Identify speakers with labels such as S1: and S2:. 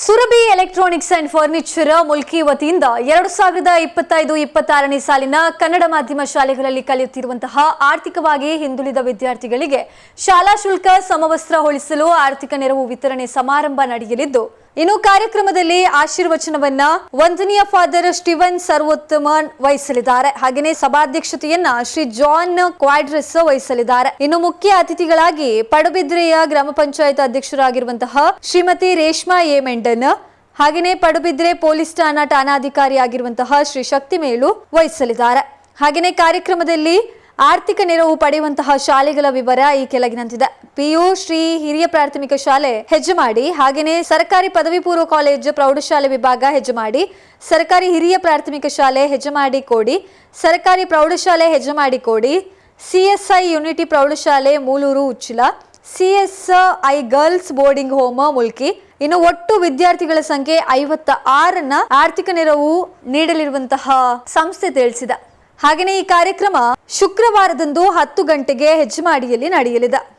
S1: Surabhi electronics and furniture Mulki ವತಿಯಿಂದ ಎರಡು ಸಾವಿರದ ಇಪ್ಪತ್ತೈದು, ಇಪ್ಪತ್ತಾರನೇ ಸಾಲಿನ ಕನ್ನಡ ಮಾಧ್ಯಮ ಶಾಲೆಗಳಲ್ಲಿ ಕಲಿಯುತ್ತಿರುವಂತಹ ಆರ್ಥಿಕವಾಗಿ ಹಿಂದುಳಿದ ವಿದ್ಯಾರ್ಥಿಗಳಿಗೆ ಶಾಲಾ ಶುಲ್ಕ ಸಮವಸ್ತ್ರ ಹೊಳಿಸಲು ಆರ್ಥಿಕ ನೆರವು ವಿತರಣೆ ಸಮಾರಂಭ ನಡೆಯಲಿದ್ದು ಇನ್ನು ಕಾರ್ಯಕ್ರಮದಲ್ಲಿ ಆಶೀರ್ವಚನವನ್ನ ವಂದನೀಯ ಫಾದರ್ ಸ್ಟಿವನ್ ಸರ್ವೋತ್ತಮನ್ ವಹಿಸಲಿದ್ದಾರೆ. ಹಾಗೆಯೇ ಸಭಾಧ್ಯಕ್ಷತೆಯನ್ನ ಶ್ರೀ ಜಾನ್ ಕ್ವಾಡ್ರಸ್ ವಹಿಸಲಿದ್ದಾರೆ. ಇನ್ನು ಮುಖ್ಯ ಅತಿಥಿಗಳಾಗಿ ಪಡುಬಿದ್ರೆಯ ಗ್ರಾಮ ಪಂಚಾಯತ್ ಅಧ್ಯಕ್ಷರಾಗಿರುವಂತಹ ಶ್ರೀಮತಿ ರೇಷ್ಮಾ ಎ. ಮೆಂಡನ್, ಹಾಗೆಯೇ ಪಡುಬಿದ್ರೆ ಪೊಲೀಸ್ ಠಾಣಾ ಠಾಣಾಧಿಕಾರಿಯಾಗಿರುವಂತಹ ಶ್ರೀ ಶಕ್ತಿಮೇಳು ವಹಿಸಲಿದ್ದಾರೆ. ಹಾಗೆಯೇ ಕಾರ್ಯಕ್ರಮದಲ್ಲಿ ಆರ್ಥಿಕ ನೆರವು ಪಡೆಯುವಂತಹ ಶಾಲೆಗಳ ವಿವರ ಈ ಕೆಳಗಿನಂತಿದೆ. ಪಿಯು ಶ್ರೀ ಹಿರಿಯ ಪ್ರಾಥಮಿಕ ಶಾಲೆ ಹೆಜ್ಜಮಾಡಿ ಹಾಗೆಯೇ ಸರ್ಕಾರಿ ಪದವಿ ಪೂರ್ವ ಕಾಲೇಜು ಪ್ರೌಢಶಾಲೆ ವಿಭಾಗ ಹೆಜ್ಜಮಾಡಿ ಸರ್ಕಾರಿ ಹಿರಿಯ ಪ್ರಾಥಮಿಕ ಶಾಲೆ ಹೆಜ್ಜಮಾಡಿ ಕೋಡಿ, ಸರ್ಕಾರಿ ಪ್ರೌಢಶಾಲೆ ಹೆಜ್ಜಮಾಡಿ ಕೋಡಿ ಸಿಎಸ್ಐ ಯುನಿಟಿ ಪ್ರೌಢಶಾಲೆ Mulur Uchila CSI girls boarding home Mulki, ಇನ್ನು ಒಟ್ಟು ವಿದ್ಯಾರ್ಥಿಗಳ ಸಂಖ್ಯೆ ಐವತ್ತ ಆರನ್ನ ಆರ್ಥಿಕ ನೆರವು ನೀಡಲಿರುವಂತಹ ಸಂಸ್ಥೆ ತಿಳಿಸಿದೆ. ಹಾಗೆಯೇ ಈ ಕಾರ್ಯಕ್ರಮ ಶುಕ್ರವಾರದಂದು ಹತ್ತು ಗಂಟೆಗೆ ಹೆಜ್ಮಾಡಿಯಲ್ಲಿ ನಡೆಯಲಿದೆ.